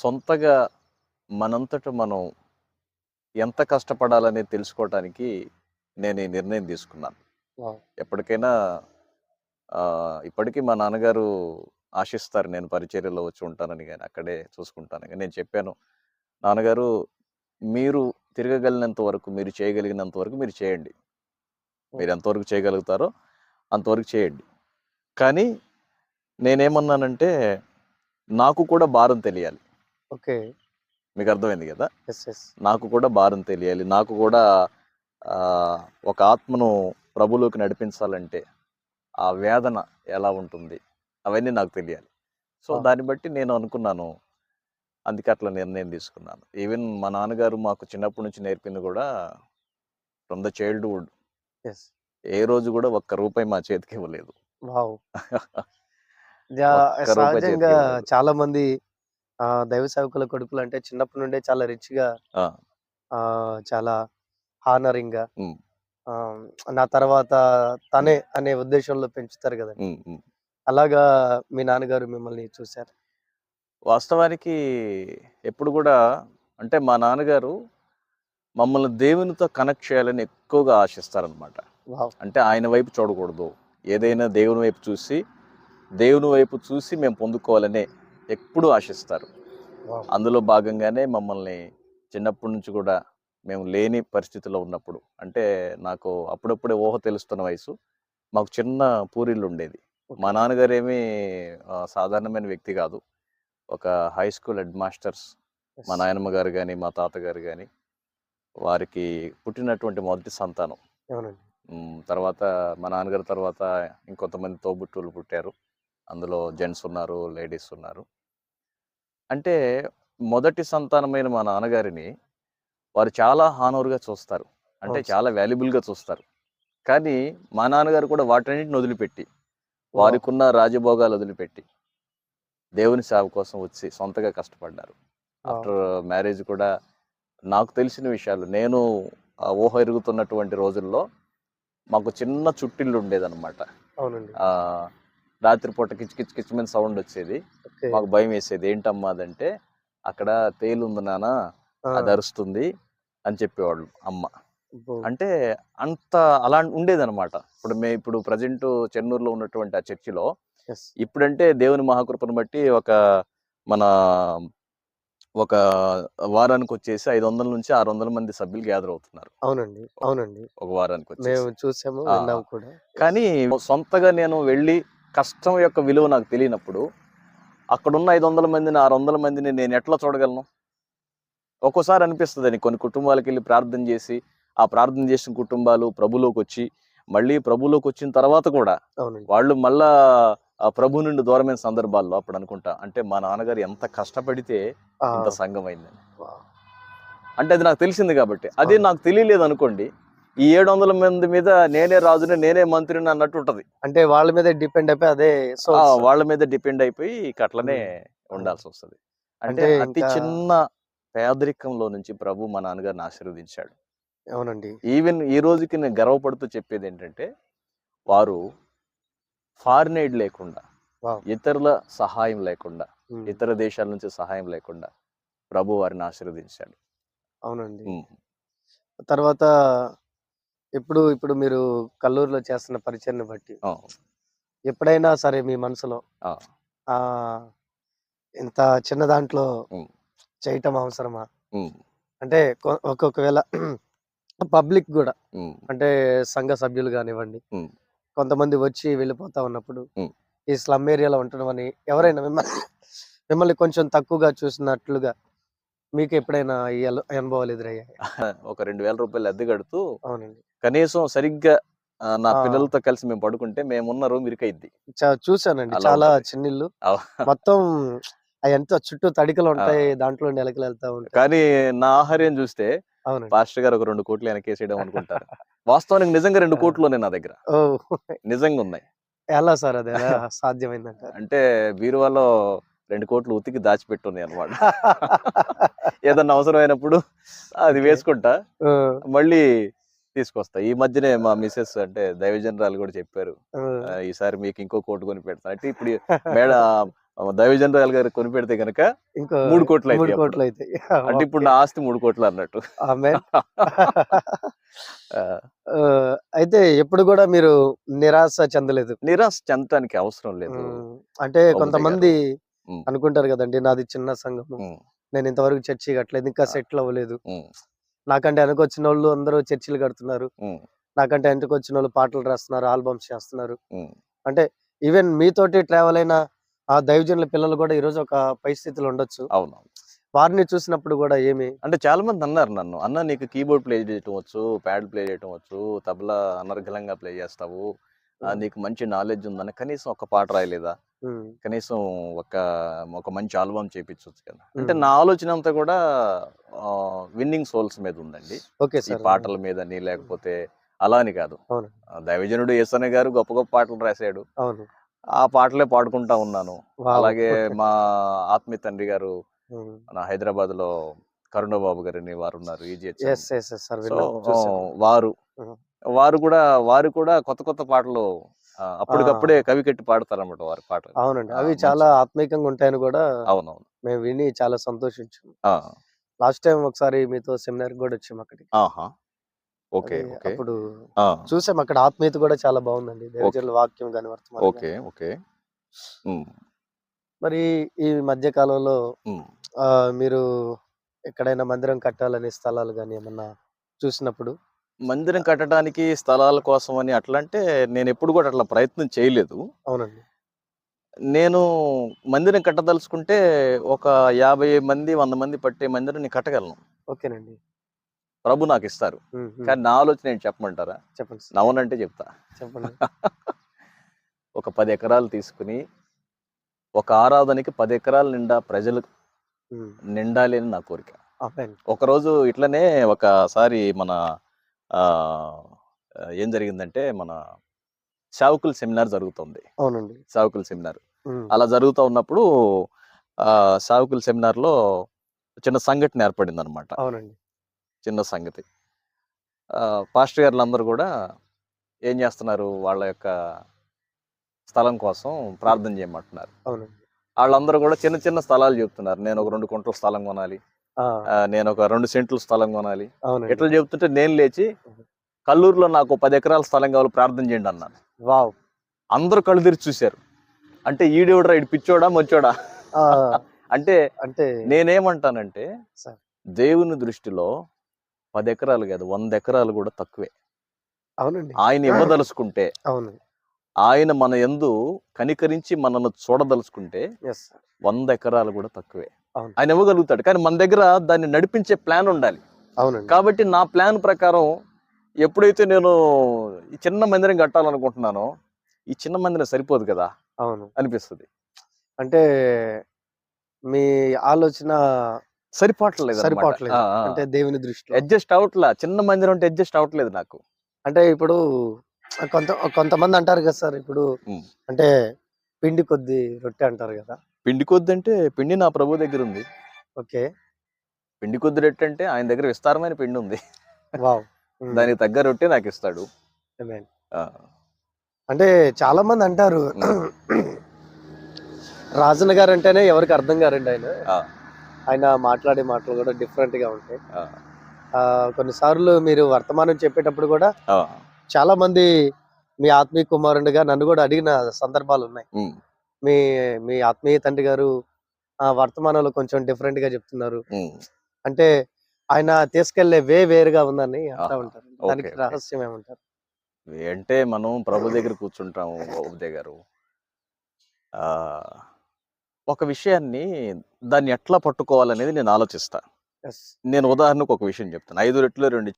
సొంతగా మనంతట మనం ఎంత కష్టపడాలనేది తెలుసుకోవటానికి నేను ఈ నిర్ణయం తీసుకున్నాను. ఎప్పటికైనా ఇప్పటికీ మా నాన్నగారు ఆశిస్తారు నేను పరిచర్యలో వచ్చి ఉంటానని కానీ అక్కడే చూసుకుంటాను కానీ నేను చెప్పాను నాన్నగారు మీరు తిరగగలిగినంత వరకు మీరు చేయగలిగినంత వరకు మీరు చేయండి. మీరు ఎంతవరకు చేయగలుగుతారో అంతవరకు చేయండి. కానీ నేనేమన్నానంటే నాకు కూడా భారం తెలియాలి. ఓకే. మీకు అర్థమైంది కదా? నాకు కూడా భారం తెలియాలి. నాకు కూడా ఒక ఆత్మను ప్రభులోకి నడిపించాలంటే ఆ వేదన ఎలా ఉంటుంది? అవన్నీ నాకు తెలియాలి. సో. దాన్ని బట్టి నేను అనుకున్నాను. అందుకే అట్లా నిర్ణయం తీసుకున్నాను. ఈవెన్ మా నాన్నగారు మాకు చిన్నప్పటి నుంచి నేర్పింది కూడా ఫ్రమ్ ద చైల్డ్హుడ్. ఏ రోజు కూడా ఒక్క రూపాయి మా చేతికి ఇవ్వలేదు. సహజంగా. చాలా మంది దైవ సేవకుల కొడుకులు అంటే చిన్నప్పటి నుండే చాలా రిచ్గా ఆ, చాలా హానరింగ్. గా ఆ, నా తర్వాత తనే అనే ఉద్దేశంలో పెంచుతారు కదా. అలాగా మీ నాన్నగారు మిమ్మల్ని చూశారు వాస్తవానికి ఎప్పుడు కూడా అంటే మా నాన్నగారు మమ్మల్ని దేవునితో కనెక్ట్ చేయాలని ఎక్కువగా ఆశిస్తారనమాట వావ్! అంటే ఆయన వైపు చూడకూడదు. ఏదైనా దేవుని వైపు చూసి దేవుని వైపు చూసి మేము పొందుకోవాలనే ఎప్పుడూ ఆశిస్తారు. అందులో భాగంగానే మమ్మల్ని చిన్నప్పటి నుంచి కూడా మేము లేని పరిస్థితిలో ఉన్నప్పుడు అంటే నాకు అప్పుడప్పుడే ఊహ తెలుస్తున్న వయసు మాకు చిన్న పూరిల్లు ఉండేది. మా నాన్నగారు ఏమీ ఆ, సాధారణమైన వ్యక్తి కాదు. ఒక హై స్కూల్ హెడ్ మాస్టర్స్ మా నాయనమ్మ గారు కానీ మా తాతగారు కానీ వారికి పుట్టినటువంటి మొదటి సంతానం. తర్వాత మా నాన్నగారి తర్వాత ఇంకొంతమంది తోబుట్టువులు పుట్టారు. అందులో జెంట్స్ ఉన్నారు లేడీస్ ఉన్నారు. అంటే మొదటి సంతానమైన మా నాన్నగారిని వారు చాలా హానోరుగా చూస్తారు. అంటే. చాలా వాల్యుబుల్గా చూస్తారు. కానీ మా నాన్నగారు కూడా వాటన్నిటిని వదిలిపెట్టి వారికి ఉన్న రాజభోగాలు వదిలిపెట్టి దేవుని సేవ కోసం వచ్చి సొంతగా కష్టపడ్డారు. ఆఫ్టర్ మ్యారేజ్ కూడా నాకు తెలిసిన విషయాలు నేను ఊహ ఎరుగుతున్నటువంటి రోజుల్లో మాకు చిన్న చుట్టిల్లు ఉండేదన్నమాట. అవునండి. రాత్రిపూట కిచ్ కిచ్ కిచ్మని సౌండ్ వచ్చేది. మాకు భయం వేసేది. ఏంటమ్మా అదంటే అక్కడ తేలుంది నాన్న ఆ, అది అరుస్తుంది అని చెప్పేవాళ్ళు అమ్మ. అంటే అంత అలా ఉండేదన్నమాట. ఇప్పుడు మే ఇప్పుడు ప్రజెంట్ చెన్నూరులో ఉన్నటువంటి ఆ చర్చిలో. ఇప్పుడంటే దేవుని మహాకృపను బట్టి ఒక మన ఒక వారానికి వచ్చేసి ఐదు వందల నుంచి ఆరు వందల మంది సభ్యులు గ్యాదర్ అవుతున్నారు. అవునండి. అవునండి. ఒక వారానికి వచ్చేసి మేము చూసాము కూడా. కానీ సొంతగా నేను వెళ్ళి కష్టం యొక్క విలువ నాకు తెలియనప్పుడు అక్కడున్న ఐదు వందల మందిని ఆరు వందల మందిని నేను ఎట్లా చూడగలను? ఒక్కోసారి అనిపిస్తుంది కొన్ని కుటుంబాలకు వెళ్ళి ప్రార్థన చేసి ఆ ప్రార్థన చేసిన కుటుంబాలు ప్రభులోకి వచ్చి మళ్ళీ ప్రభులోకి వచ్చిన తర్వాత కూడా వాళ్ళు మళ్ళా ఆ ప్రభు నుండి దూరమైన సందర్భాల్లో అప్పుడు అనుకుంటా అంటే మా నాన్నగారు ఎంత కష్టపడితే ఇంత సంఘం అయిందని. అంటే అది నాకు తెలిసింది కాబట్టి. అదే. నాకు తెలియలేదు అనుకోండి ఈ ఏడు వందల మంది మీద నేనే రాజుని నేనే మంత్రిని అన్నట్టు ఉంటది అంటే వాళ్ళ మీద డిపెండ్ అయిపోయి అదే source. వాళ్ళ మీద డిపెండ్ అయిపోయి అట్లనే. ఉండాల్సి వస్తుంది అంటే అతి చిన్న పేదరికంలో నుంచి ప్రభు మా నాన్నగారిని ఆశీర్వదించాడు అవునండి ఈవెన్ ఈ రోజుకి నేను గర్వపడుతూ చెప్పేది ఏంటంటే వారు ఫారిన్ ఎయిడ్ లేకుండా. ఇతరుల సహాయం లేకుండా ఇతర దేశాల నుంచి సహాయం లేకుండా ప్రభు వారిని ఆశీర్వదించాడు అవునండి. తర్వాత ఇప్పుడు ఇప్పుడు మీరు కల్లూరులో చేస్తున్న పరిచయని బట్టి ఎప్పుడైనా సరే మీ మనసులో ఆ, ఇంత చిన్న దాంట్లో. చేయటం అవసరమా? అంటే ఒక్కొక్కవేళ పబ్లిక్ కూడా అంటే సంఘ సభ్యులు కానివ్వండి. కొంతమంది వచ్చి వెళ్ళిపోతా ఉన్నప్పుడు. ఈ స్లమ్ ఏరియాలో ఉండడం అని ఎవరైనా మిమ్మల్ని మిమ్మల్ని కొంచెం తక్కువగా చూసినట్లుగా మీకు ఎప్పుడైనా ఈ అనుభవాలు ఎదురయ్యాయి? ఒక రెండు వేల రూపాయలు అద్దె కడుతూ అవునండి. కనీసం సరిగ్గా నా. పిల్లలతో కలిసి మేము పడుకుంటే మేమున్న రూమ్ ఇరుకైద్ది. చా- చూశానండి. అలా చాలా. చిన్నిళ్ళు అవ- మొత్తం అవి ఎంత చుట్టూ తడికలు ఉంటాయి దాంట్లో నెలకలు వెళ్తా ఉంటాయి కానీ నా ఆహార్యం చూస్తే పాస్టర్ గారు ఒక రెండు కోట్లు వెనకేసేయడం అనుకుంటారు. వాస్తవానికి నిజంగా రెండు. కోట్లు ఉన్నాయి నా దగ్గర. నిజంగా ఉన్నాయి. ఎలా సార్ అది? సాధ్యమైందంట అంటే బీరువాలో రెండు కోట్లు ఉతికి దాచిపెట్టున్నాయి అనమాట ఏదన్నా అవసరమైనప్పుడు అది. వేసుకుంటా. మళ్ళీ తీసుకొస్తా. ఈ మధ్యనే మా మిసెస్ అంటే దైవజనరాలు కూడా చెప్పారు. ఆ, "ఆ, ఈసారి మీకు ఇంకో కోటు కొని పెడతా. అంటే ఇప్పుడు మేడ దైవజనరాలు గారు కొనిపెడితే కనుక ఇంకో మూడు కోట్లు మూడు అయితే కోట్లు అయితే అంటే ఇప్పుడు నా ఆస్తి మూడు కోట్లు అన్నట్టు. అయితే ఎప్పుడు కూడా మీరు నిరాశ చెందలేదు? నిరాశ చెందటానికి అవసరం లేదు. అంటే కొంతమంది. అనుకుంటారు కదండి నాది చిన్న సంఘం నేను ఇంతవరకు చర్చి కట్టలేదు ఇంకా. సెటిల్ అవ్వలేదు. నాకంటే వెనక వచ్చిన వాళ్ళు అందరూ చర్చిలు కడుతున్నారు. నాకంటే వెనక వచ్చిన వాళ్ళు పాటలు రాస్తున్నారు ఆల్బమ్స్ చేస్తున్నారు. అంటే ఈవెన్ మీతోటి ట్రావెల్ అయిన ఆ దైవజనుల పిల్లలు కూడా ఈ రోజు ఒక పరిస్థితిలో ఉండొచ్చు. అవును వారిని చూసినప్పుడు కూడా ఏమి అంటే చాలా మంది అన్నారు నన్ను అన్న నీకు కీబోర్డ్ ప్లే చేయటం వచ్చు ప్యాడ్ ప్లే చేయటం వచ్చు తబలా అనర్గళంగా ప్లే చేస్తావు నీకు మంచి నాలెడ్జ్ ఉందని కనీసం ఒక పాట రాయలేదా? కనీసం ఒక ఒక మంచి ఆల్బమ్ చేపించవచ్చు కదా. అంటే. నా ఆలోచన అంతా కూడా విన్నింగ్ సోల్స్ మీద ఉందండి. ఓకే ఈ పాటల మీదని లేకపోతే అలా అని కాదు. దైవజనుడు యేసన్న గారు గొప్ప గొప్ప పాటలు రాశాడు. ఆ పాటలే పాడుకుంటా ఉన్నాను. అలాగే మా ఆత్మీయ తండ్రి గారు. మన హైదరాబాద్లో వారు ఉన్నారు ఎస్ ఎస్ సార్ సో విన్నాను చూశాను. వారు. వారు కూడా వారు కూడా కొత్త కొత్త పాటలు అప్పటికప్పుడే కవి కట్టి పాడతారన్నమాట వారి పాటలు. అవునండి. అవి చాలా ఆత్మీయంగా ఉంటాయని కూడా అవునవును. మేము విని చాలా సంతోషించాము ఆ, లాస్ట్ టైం ఒకసారి మీతో సెమినార్ కూడా వచ్చాము అక్కడికి. ఆహా! ఓకే అప్పుడు ఆ, చూసాం అక్కడ ఆత్మీయత కూడా చాలా బాగుందండి. వాక్యం కానీ వర్తమానం. Okay okay. మరి ఈ మధ్య కాలంలో మీరు ఎక్కడైనా మందిరం కట్టాలనే స్థలాలు కానీ ఏమన్నా చూసినప్పుడు మందిరం కట్టడానికి స్థలాల కోసం అని అట్లా అంటే నేను ఎప్పుడు కూడా అట్లా ప్రయత్నం చేయలేదు. అవునండి. నేను మందిరం కట్టదలుచుకుంటే ఒక యాభై మంది వంద మంది పట్టే మందిరం నేను కట్టగలను. ఓకేనండి. ప్రభు నాకు ఇస్తారు. కానీ నా ఆలోచన ఏంటి చెప్పమంటారా? చెప్పండి. నవనంటే చెప్తా. చెప్పండి. ఒక పది ఎకరాలు తీసుకుని ఒక ఆరాధనకి పది ఎకరాల నిండా ప్రజలు నిండాలి అని నా కోరిక. ఒకరోజు ఇట్లనే ఒకసారి మన ఏం జరిగిందంటే మన సేవకుల సెమినార్ జరుగుతుంది. అవునండి. సేవకుల సెమినార్. అలా జరుగుతూ ఉన్నప్పుడు ఆ సేవకుల సెమినార్లో చిన్న సంఘటన ఏర్పడింది అనమాట అవునండి. చిన్న సంగతి. ఆ, పాస్టర్ గారులు అందరూ కూడా ఏం చేస్తున్నారు? వాళ్ళ యొక్క స్థలం కోసం ప్రార్థన చేయమంటున్నారు. అవునండి. వాళ్ళందరూ కూడా చిన్న చిన్న స్థలాలు చెప్తున్నారు. నేను ఒక రెండు కుంటల స్థలం కొనాలి. నేను ఒక రెండు సెంట్ల స్థలం కొనాలి. ఎట్లా చెప్తుంటే నేను లేచి కల్లూరులో నాకు పది ఎకరాల స్థలం కావాలి ప్రార్థన చేయండి అన్నాను. వావ్. అందరూ కళ్ళు తెరిచి చూశారు. అంటే ఈడేవుడరా ఇటు పిచ్చోడా మంచోడా ఆ, అంటే అంటే నేనేమంటానంటే. దేవుని దృష్టిలో పది ఎకరాలు కాదు వంద ఎకరాలు కూడా తక్కువే. అవునండి. ఆయన ఇవ్వదలుచుకుంటే అవును. ఆయన మన ఎందు కనికరించి మనను చూడదలుచుకుంటే వంద ఎకరాలు కూడా తక్కువే. ఆయన ఇవ్వగలుగుతాడు. కానీ మన దగ్గర దాన్ని నడిపించే ప్లాన్ ఉండాలి. అవునండి. కాబట్టి నా ప్లాన్ ప్రకారం ఎప్పుడైతే నేను ఈ చిన్న మందిరం కట్టాలనుకుంటున్నానో ఈ చిన్న మందిరం సరిపోదు కదా అవును. అనిపిస్తుంది. అంటే మీ ఆలోచన సరిపోవట్లేదు సరిపోవట్లేదు. అంటే దేవుని దృష్టిలో. అడ్జస్ట్ అవట్లా. చిన్న మందిరం అంటే అడ్జస్ట్ అవట్లేదు నాకు. అంటే ఇప్పుడు కొంత కొంతమంది అంటారు కదా సార్ ఇప్పుడు. అంటే పిండి కొద్ది రొట్టె అంటారు కదా. పిండి కొద్ది అంటే పిండి నా ప్రభు దగ్గర ఉంది. ఓకే. పిండి కొద్ది రొట్టె అంటే ఆయన దగ్గర విస్తారమైన పిండి ఉంది. వావ్. దానికి తగ్గ రొట్టె నాకు ఇస్తాడు. అంటే చాలా మంది అంటారు రాజన్న గారు అంటేనే ఎవరికి అర్థం కారండి ఆయన. ఆయన మాట్లాడే మాటలు కూడా డిఫరెంట్గా ఉంటాయి. కొన్నిసార్లు మీరు వర్తమానం చెప్పేటప్పుడు కూడా చాలా మంది మీ ఆత్మీయ కుమారుడిగా నన్ను కూడా అడిగిన సందర్భాలు ఉన్నాయి. మీ మీ ఆత్మీయ తండ్రి గారు ఆ వర్తమానంలో కొంచెం డిఫరెంట్గా చెప్తున్నారు. అంటే ఆయన తీసుకెళ్ళే వే వేరుగా ఉందని అంటా. ఉంటారు. దానికి. రహస్యం ఏమంటారు? అంటే మనం ప్రభు దగ్గర కూర్చుంటాము బాబుదే గారు. ఆ, ఒక విషయాన్ని దాన్ని ఎట్లా పట్టుకోవాలనేది నేను ఆలోచిస్తా. నేను ఉదాహరణకు ఒక విషయం చెప్తాను. ఐదు రెట్లు రెండు